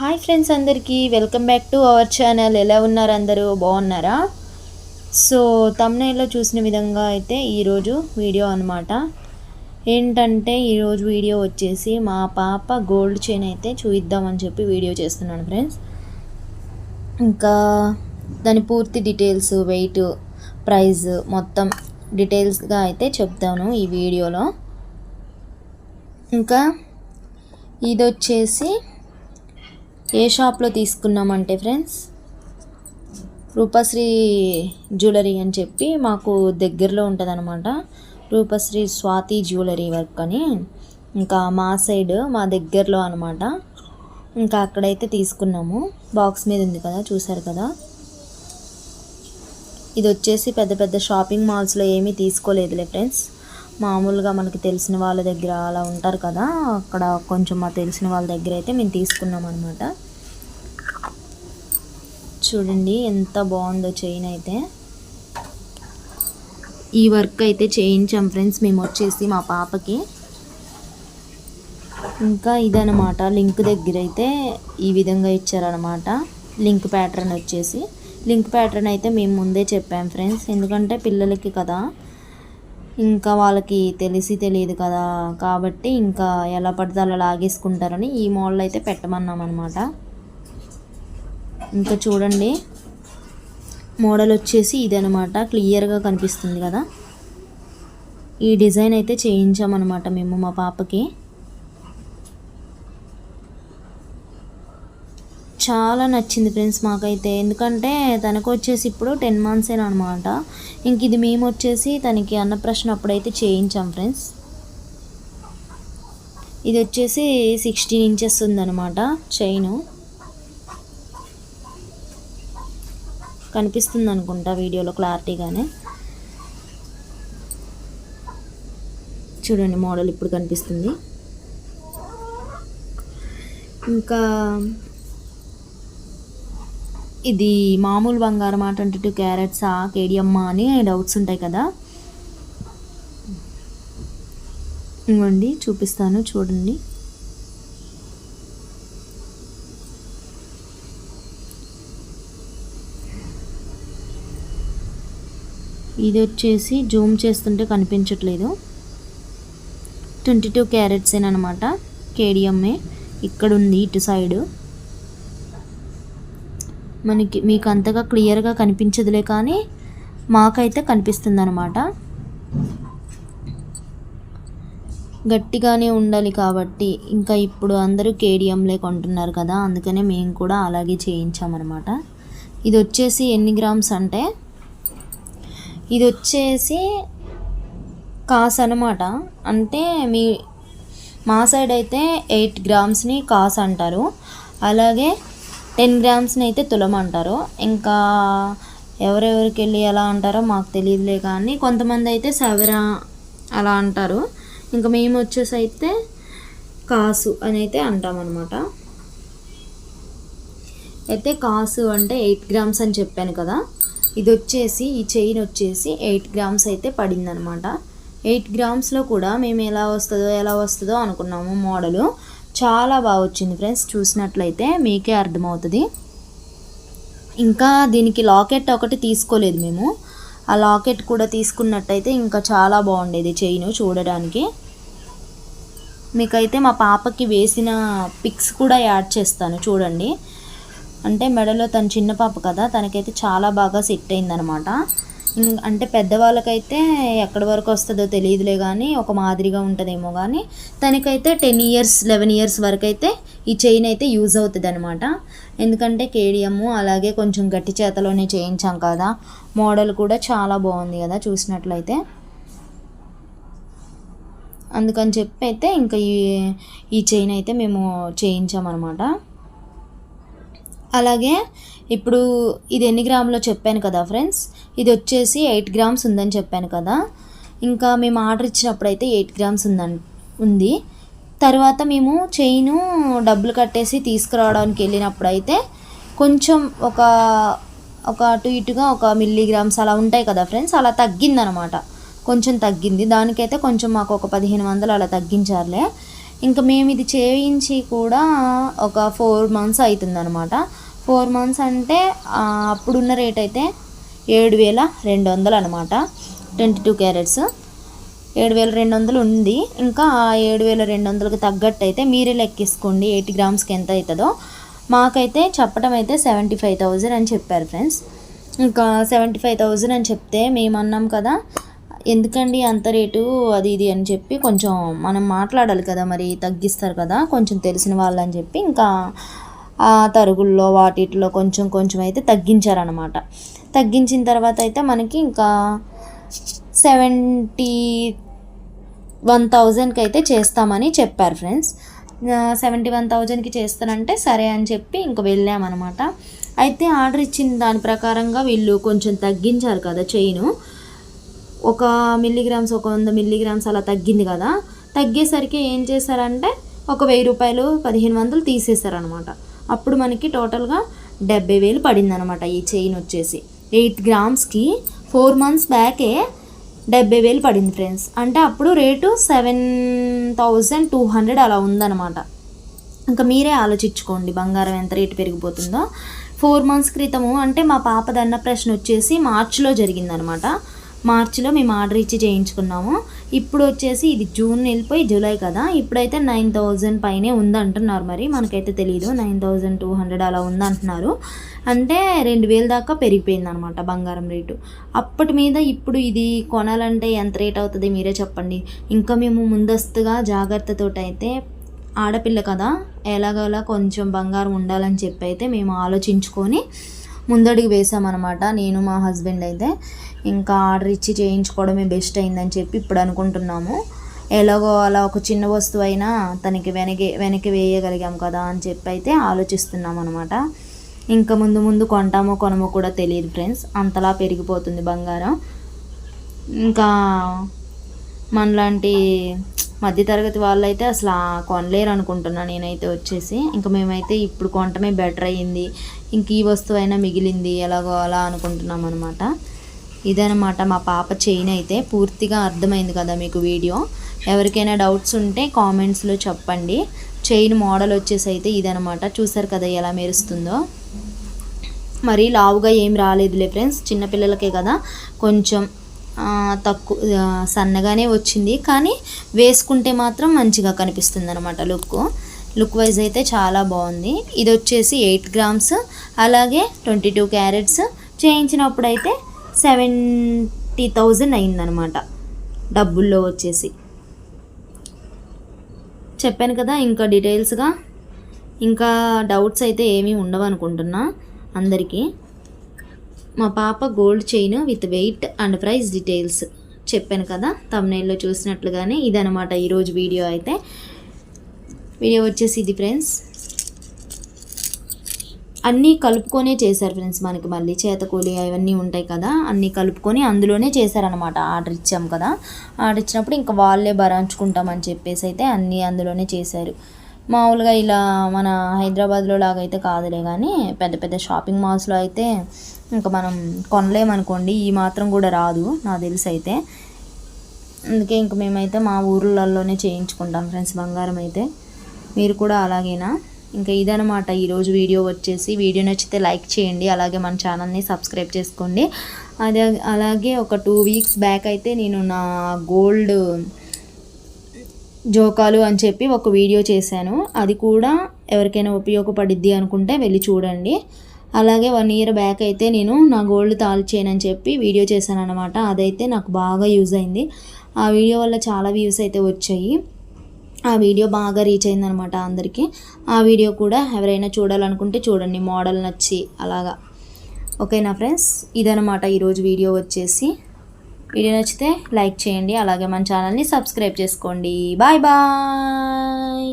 Hi friends అందరికీ welcome back to our channel. ఎలా ఉన్నారు అందరూ? బాగున్నారా? సో తమ్నైల్లో చూసిన విధంగా అయితే ఈరోజు వీడియో అనమాట ఏంటంటే ఈరోజు వీడియో వచ్చేసి మా పాప గోల్డ్ చైన్ అయితే చూయిద్దామని చెప్పి వీడియో చేస్తున్నాను ఫ్రెండ్స్. ఇంకా దాని పూర్తి డీటెయిల్స్ వెయిట్ ప్రైస్ మొత్తం డీటెయిల్స్గా అయితే చెప్తాను ఈ వీడియోలో. ఇంకా ఇది వచ్చేసి ఏ షాప్లో తీసుకున్నామంటే ఫ్రెండ్స్? రూపశ్రీ జ్యువెలరీ అని చెప్పి మాకు దగ్గరలో ఉంటుంది అనమాట రూపశ్రీ స్వాతి జ్యువెలరీ వర్క్ అని. ఇంకా మా సైడ్ మా దగ్గరలో అనమాట ఇంకా అక్కడైతే తీసుకున్నాము. బాక్స్ మీద ఉంది కదా చూసారు కదా? ఇది వచ్చేసి పెద్ద పెద్ద షాపింగ్ మాల్స్లో ఏమీ తీసుకోలేదులే ఫ్రెండ్స్. మామూలుగా మనకి తెలిసిన వాళ్ళ దగ్గర అలా ఉంటారు కదా అక్కడ కొంచెం మా తెలిసిన వాళ్ళ దగ్గర అయితే మేము తీసుకున్నాం అనమాట చూడండి ఎంత బాగుందో చైన్ అయితే. ఈ వర్క్ అయితే చేయించాం ఫ్రెండ్స్ మేము వచ్చేసి మా పాపకి. ఇంకా ఇదనమాట లింక్ దగ్గర అయితే ఈ విధంగా ఇచ్చారనమాట లింక్ ప్యాటర్న్ వచ్చేసి. లింక్ ప్యాటర్న్ అయితే మేము ముందే చెప్పాం ఫ్రెండ్స్ ఎందుకంటే పిల్లలకి కదా ఇంకా వాళ్ళకి తెలిసి తెలియదు కదా కాబట్టి ఇంకా ఎలా పడితే అలా లాగేసుకుంటారని ఈ మోడల్ అయితే పెట్టమన్నాం అనమాట ఇంకా చూడండి మోడల్ వచ్చేసి ఇదనమాట క్లియర్గా కనిపిస్తుంది కదా. ఈ డిజైన్ అయితే చేయించామన్నమాట మేము మా పాపకి. చాలా నచ్చింది ఫ్రెండ్స్ మాకైతే. ఎందుకంటే తనకు వచ్చేసి ఇప్పుడు టెన్ మంత్స్ అనమాట ఇంక ఇది మేము వచ్చేసి తనకి అన్నప్రశ్న అప్పుడైతే చేయించాం ఫ్రెండ్స్. ఇది వచ్చేసి సిక్స్టీన్ ఇంచెస్ ఉందన్నమాట చైన్. కనిపిస్తుంది అనుకుంటా వీడియోలో క్లారిటీగానే. చూడండి మోడల్ ఇప్పుడు కనిపిస్తుంది. ఇంకా ఇది మామూలు బంగారం ట్వంటీ టూ క్యారెట్సా కేడియమ్మ అని డౌట్స్ ఉంటాయి కదా. ఇవ్వండి చూపిస్తాను చూడండి. ఇది వచ్చేసి జూమ్ చేస్తుంటే కనిపించట్లేదు. ట్వంటీ టూ క్యారెట్సేనమాట కేడిఎంఏ ఇక్కడ ఉంది ఇటు సైడు. మనకి మీకు అంతగా క్లియర్గా కనిపించదులే కానీ మాకైతే కనిపిస్తుంది అనమాట గట్టిగానే ఉండాలి కాబట్టి ఇంకా ఇప్పుడు అందరూ కేడిఎంలే కొంటున్నారు కదా అందుకనే మేము కూడా అలాగే చేయించామన్నమాట. ఇది వచ్చేసి ఎన్ని గ్రామ్స్ అంటే ఇది వచ్చేసి కాస్ అనమాట అంటే మీ మా సైడ్ అయితే ఎయిట్ గ్రామ్స్ని కాస్ అంటారు. అలాగే టెన్ గ్రామ్స్ని అయితే తులం అంటారు ఇంకా ఎవరెవరికి వెళ్ళి ఎలా అంటారో మాకు తెలియదులే కానీ కొంతమంది అయితే సవర అలా అంటారు. ఇంకా మేము వచ్చేసి అయితే కాసు అని అయితే అంటామన్నమాట అయితే కాసు అంటే ఎయిట్ గ్రామ్స్ అని చెప్పాను కదా. ఇది వచ్చేసి ఈ చైన్ వచ్చేసి ఎయిట్ గ్రామ్స్ అయితే పడిందనమాట ఎయిట్ గ్రామ్స్లో కూడా మేము ఎలా వస్తుందో ఎలా వస్తుందో అనుకున్నాము మోడలు. చాలా బాగా వచ్చింది ఫ్రెండ్స్. చూసినట్లయితే మీకే అర్థమవుతుంది. ఇంకా దీనికి లాకెట్ ఒకటి తీసుకోలేదు మేము. ఆ లాకెట్ కూడా తీసుకున్నట్టయితే ఇంకా చాలా బాగుండేది చైన్ చూడడానికి. మీకైతే మా పాపకి వేసిన పిక్స్ కూడా యాడ్ చేస్తాను చూడండి. అంటే మెడలో తన చిన్న పాప కదా తనకైతే చాలా బాగా సెట్ అయిందనమాట. అంటే పెద్దవాళ్ళకైతే ఎక్కడి వరకు వస్తుందో తెలియదులే కానీ ఒక మాదిరిగా ఉంటుందేమో కానీ తనకైతే టెన్ ఇయర్స్ లెవెన్ ఇయర్స్ వరకు అయితే ఈ చైన్ అయితే యూజ్ అవుతుంది అనమాట ఎందుకంటే కేడిఎమ్ అలాగే కొంచెం గట్టి చేతలోనే చేయించాం కదా. మోడల్ కూడా చాలా బాగుంది కదా చూసినట్లయితే. అందుకని చెప్పి అయితే ఇంకా ఈ ఈ చైన్ అయితే మేము చేయించామన్నమాట. అలాగే ఇప్పుడు ఇది ఎన్ని గ్రాములో చెప్పాను కదా ఫ్రెండ్స్? ఇది వచ్చేసి ఎయిట్ గ్రామ్స్ ఉందని చెప్పాను కదా. ఇంకా మేము ఆర్డర్ ఇచ్చినప్పుడు అయితే ఎయిట్ గ్రామ్స్ ఉందని ఉంది. తర్వాత మేము చైను డబ్బులు కట్టేసి తీసుకురావడానికి వెళ్ళినప్పుడు అయితే కొంచెం ఒక ఒక అటు ఇటుగా ఒక మిల్లీగ్రామ్స్ అలా ఉంటాయి కదా ఫ్రెండ్స్? అలా తగ్గిందనమాట. కొంచెం తగ్గింది. దానికైతే కొంచెం మాకు ఒక పదిహేను వందలు అలా తగ్గించారులే. ఇంకా మేము ఇది చేయించి కూడా ఒక ఫోర్ మంత్స్ అవుతుంది అనమాట ఫోర్ మంత్స్ అంటే అప్పుడున్న రేట్ అయితే ఏడు వేల రెండు వందలు అనమాట ట్వంటీ టూ క్యారెట్స్. ఏడు వేల రెండు వందలు ఉంది. ఇంకా ఆ ఏడు వేల రెండు వందలకు తగ్గట్టు అయితే మీరే లెక్కేసుకోండి ఎయిటీ గ్రామ్స్కి ఎంత అవుతుందో మాకైతే చెప్పడం అయితే సెవెంటీ ఫైవ్ థౌజండ్ అని చెప్పారు ఫ్రెండ్స్. ఇంకా సెవెంటీ ఫైవ్ థౌజండ్ అని చెప్తే మేము అన్నాం కదా ఎందుకండి అంత రేటు అది ఇది అని చెప్పి కొంచెం మనం మాట్లాడాలి కదా మరి తగ్గిస్తారు కదా కొంచెం తెలిసిన వాళ్ళు అని చెప్పి ఇంకా ఆ తరుగుల్లో వాటిట్లో కొంచెం కొంచెం అయితే తగ్గించారనమాట తగ్గించిన తర్వాత అయితే మనకి ఇంకా సెవెంటీ వన్ థౌజండ్కి అయితే చేస్తామని చెప్పారు ఫ్రెండ్స్. సెవెంటీ వన్ థౌజండ్కి చేస్తానంటే సరే అని చెప్పి ఇంక వెళ్ళామన్నమాట. అయితే ఆర్డర్ ఇచ్చిన దాని ప్రకారంగా వీళ్ళు కొంచెం తగ్గించారు కదా చైను. ఒక మిల్లీగ్రామ్స్ ఒక వంద మిల్లీగ్రామ్స్ అలా తగ్గింది కదా. తగ్గేసరికి ఏం చేశారంటే ఒక వెయ్యి రూపాయలు పదిహేను వందలు తీసేశారనమాట. అప్పుడు మనకి టోటల్గా డెబ్బై వేలు పడింది అనమాట ఈ చైన్ వచ్చేసి. ఎయిట్ గ్రామ్స్కి ఫోర్ మంత్స్ బ్యాకే డెబ్బై వేలు పడింది ఫ్రెండ్స్. అంటే అప్పుడు rate seven thousand two hundred అలా ఉందన్నమాట ఇంకా మీరే ఆలోచించుకోండి బంగారం ఎంత రేటు పెరిగిపోతుందో. ఫోర్ మంత్స్ క్రితము అంటే మా పాప దన్న ప్రశ్న వచ్చేసి మార్చిలో జరిగిందనమాట. మార్చిలో మేము ఆర్డర్ ఇచ్చి చేయించుకున్నాము. ఇప్పుడు వచ్చేసి ఇది జూన్ వెళ్ళిపోయి జూలై కదా. ఇప్పుడైతే నైన్ థౌజండ్ పైనే ఉందంటున్నారు మరి. మనకైతే తెలియదు నైన్ థౌజండ్ టూ హండ్రెడ్ అలా ఉందంటున్నారు. అంటే రెండు వేల దాకా పెరిగిపోయింది అనమాట బంగారం రేటు. అప్పటి మీద ఇప్పుడు ఇది కొనాలంటే ఎంత రేట్ అవుతుంది మీరే చెప్పండి. ఇంకా మేము ముందస్తుగా జాగ్రత్తతోటైతే అయితే ఆడపిల్ల కదా ఎలాగోలా కొంచెం బంగారం ఉండాలని చెప్పి అయితే మేము ఆలోచించుకొని ముందడుగు వేసామన్నమాట నేను మా హస్బెండ్ అయితే ఇంకా ఆర్డర్ ఇచ్చి చేయించుకోవడమే బెస్ట్ అయిందని చెప్పి ఇప్పుడు అనుకుంటున్నాము. ఎలాగో అలా ఒక చిన్న వస్తువు అయినా తనకి వెనక వెనక్కి వేయగలిగాం కదా అని చెప్పి అయితే ఆలోచిస్తున్నాం అనమాట ఇంకా ముందు ముందు కొంటామో కొనమో కూడా తెలియదు ఫ్రెండ్స్. అంతలా పెరిగిపోతుంది బంగారం. ఇంకా మనలాంటి మధ్యతరగతి వాళ్ళైతే అసలు కొనలేరు అనుకుంటున్నా నేనైతే వచ్చేసి. ఇంకా మేమైతే ఇప్పుడు కొనటమే బెటర్ అయ్యింది. ఇంక ఈ వస్తువు అయినా మిగిలింది. ఎలాగో అలా అనుకుంటున్నాం అనమాట ఇదనమాట మా పాప చైన్ అయితే పూర్తిగా అర్థమైంది కదా మీకు వీడియో. ఎవరికైనా డౌట్స్ ఉంటే కామెంట్స్లో చెప్పండి. చైన్ మోడల్ వచ్చేసి అయితే ఇదనమాట చూసారు కదా ఎలా మెరుస్తుందో. మరి లావుగా ఏం రాలేదులే ఫ్రెండ్స్. చిన్నపిల్లలకే కదా. కొంచెం తక్కువ సన్నగానే వచ్చింది. కానీ వేసుకుంటే మాత్రం మంచిగా కనిపిస్తుంది అనమాట లుక్. లుక్ వైజ్ అయితే చాలా బాగుంది. ఇది వచ్చేసి ఎయిట్ గ్రామ్స్. అలాగే ట్వంటీ టూ క్యారెట్స్. చేయించినప్పుడు అయితే సెవెంటీ థౌజండ్ అయిందనమాట డబ్బుల్లో వచ్చేసి. చెప్పాను కదా ఇంకా డీటెయిల్స్గా. ఇంకా డౌట్స్ అయితే ఏమీ ఉండవు అనుకుంటున్నా అందరికీ. మా పాప gold chain with weight and price details చెప్పాను కదా తమ్నైల్లో చూసినట్లుగానే ఇదనమాట ఈరోజు వీడియో అయితే. వీడియో వచ్చేసి ఇది ఫ్రెండ్స్. అన్నీ కలుపుకొనే చేశారు ఫ్రెండ్స్ మనకి మళ్ళీ చేతకూలి అవన్నీ ఉంటాయి కదా అన్నీ కలుపుకొని అందులోనే చేశారనమాట ఆర్డర్ ఇచ్చాం కదా. ఆర్డర్ ఇచ్చినప్పుడు ఇంకా వాళ్ళే భరాంచుకుంటామని చెప్పేసి అయితే అన్నీ అందులోనే చేశారు. మామూలుగా ఇలా మన హైదరాబాద్లో లాగా అయితే కాదులే కానీ పెద్ద పెద్ద షాపింగ్ మాల్స్లో అయితే ఇంకా మనం కొనలేమనుకోండి ఈ మాత్రం కూడా రాదు నాకు తెలిసి అయితే. అందుకే ఇంక మేమైతే మా ఊర్లలోనే చేయించుకుంటాం ఫ్రెండ్స్ బంగారం అయితే. మీరు కూడా అలాగేనా? ఇంకా ఇదనమాట ఈరోజు వీడియో వచ్చేసి. వీడియో నచ్చితే లైక్ చేయండి అలాగే మన ఛానల్ని సబ్స్క్రైబ్ చేసుకోండి. అదే అలాగే ఒక టూ వీక్స్ బ్యాక్ అయితే నేను నా గోల్డ్ జోకాలు అని చెప్పి ఒక వీడియో చేశాను. అది కూడా ఎవరికైనా ఉపయోగపడిద్ది అనుకుంటే వెళ్ళి చూడండి. అలాగే వన్ ఇయర్ బ్యాక్ అయితే నేను నా గోల్డ్ తాల్చేయనని చెప్పి వీడియో చేశాను అనమాట అదైతే నాకు బాగా యూజ్ అయింది. ఆ వీడియో వల్ల చాలా వ్యూస్ అయితే వచ్చాయి. ఆ వీడియో బాగా రీచ్ అయిందనమాట అందరికీ. ఆ వీడియో కూడా ఎవరైనా చూడాలనుకుంటే చూడండి. మోడల్ నచ్చి అలాగా. ఓకేనా ఫ్రెండ్స్? ఇదనమాట ఈరోజు వీడియో వచ్చేసి. వీడియో నచ్చితే లైక్ చేయండి అలాగే మన ఛానల్ని సబ్స్క్రైబ్ చేసుకోండి. Bye bye.